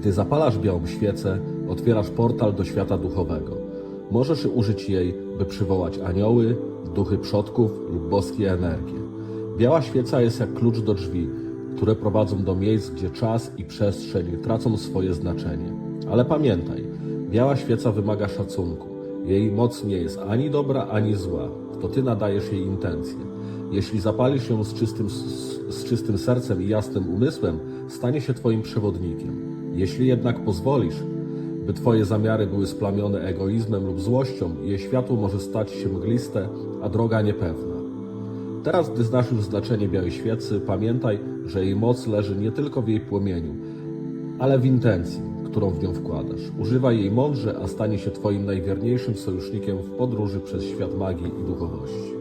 Gdy zapalasz białą świecę, otwierasz portal do świata duchowego. Możesz użyć jej, by przywołać anioły, duchy przodków lub boskie energie. Biała świeca jest jak klucz do drzwi, które prowadzą do miejsc, gdzie czas i przestrzeń tracą swoje znaczenie. Ale pamiętaj, biała świeca wymaga szacunku. Jej moc nie jest ani dobra, ani zła. To ty nadajesz jej intencje. Jeśli zapalisz ją z czystym, z, z czystym sercem i jasnym umysłem, stanie się twoim przewodnikiem. Jeśli jednak pozwolisz, by twoje zamiary były splamione egoizmem lub złością, jej światło może stać się mgliste, a droga niepewna. Teraz, gdy znasz już znaczenie białej świecy, pamiętaj, że jej moc leży nie tylko w jej płomieniu, ale w intencji, którą w nią wkładasz. Używaj jej mądrze, a stanie się Twoim najwierniejszym sojusznikiem w podróży przez świat magii i duchowości.